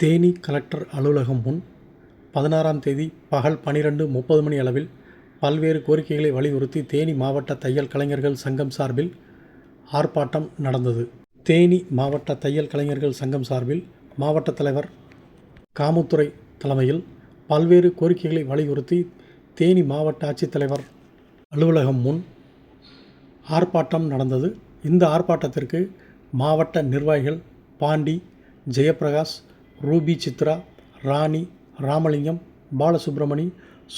Theni collector அலுவலகம் முன் பதினாறாம் தேதி பகல் பனிரெண்டு முப்பது மணி அளவில் பல்வேறு கோரிக்கைகளை வலியுறுத்தி தேனி மாவட்ட தையல் கலைஞர்கள் சங்கம் சார்பில் ஆர்ப்பாட்டம் நடந்தது. தேனி மாவட்ட தையல் கலைஞர்கள் சங்கம் சார்பில் மாவட்ட தலைவர் காமுத்துறை தலைமையில் பல்வேறு கோரிக்கைகளை வலியுறுத்தி தேனி மாவட்ட ஆட்சித்தலைவர் அலுவலகம் முன் ஆர்ப்பாட்டம் நடந்தது. இந்த ஆர்ப்பாட்டத்திற்கு மாவட்ட நிர்வாகிகள் பாண்டி ஜெயப்பிரகாஷ் ரூபி சித்ரா ராணி ராமலிங்கம் பாலசுப்ரமணி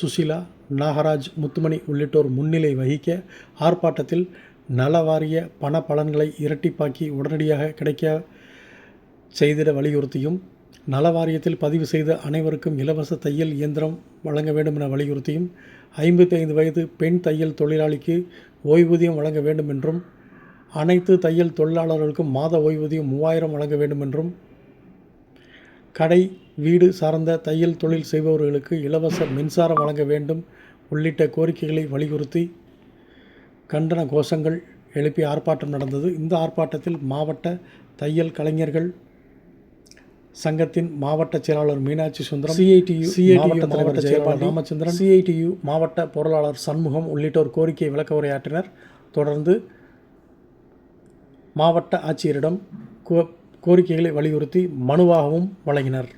சுசிலா நாகராஜ் முத்துமணி உள்ளிட்டோர் முன்னிலை வகிக்க ஆர்ப்பாட்டத்தில் நலவாரிய பண பலன்களை இரட்டிப்பாக்கி உடனடியாக கிடைக்க செய்திட வலியுறுத்தியும் நலவாரியத்தில் பதிவு செய்த அனைவருக்கும் இலவச தையல் இயந்திரம் வழங்க வேண்டும் என வலியுறுத்தியும் ஐம்பத்தி ஐந்து வயது பெண் தையல் தொழிலாளிக்கு ஓய்வூதியம் வழங்க வேண்டும் என்றும் அனைத்து தையல் தொழிலாளர்களுக்கும் மாத ஓய்வூதியம் மூவாயிரம் வழங்க வேண்டும் என்றும் கடை வீடு சார்ந்த தையல் தொழில் செய்பவர்களுக்கு இலவச மின்சாரம் வழங்க வேண்டும் உள்ளிட்ட கோரிக்கைகளை வலியுறுத்தி கண்டன கோஷங்கள் எழுப்பி ஆர்ப்பாட்டம் நடந்தது. இந்த ஆர்ப்பாட்டத்தில் மாவட்ட தையல் கலைஞர்கள் சங்கத்தின் மாவட்ட செயலாளர் மீனாட்சி சுந்தரம் சிஐடியு சிஐடியு தலைவர் ஜெயபால் ராமச்சந்திரன் சிஐடியு மாவட்ட பொருளாளர் சண்முகம் உள்ளிட்டோர் கோரிக்கை விளக்க உரையாற்றினர். தொடர்ந்து மாவட்ட ஆட்சியரிடம் கோரிக்கைகளை வலியுறுத்தி மனுவாகவும் வழங்கினர்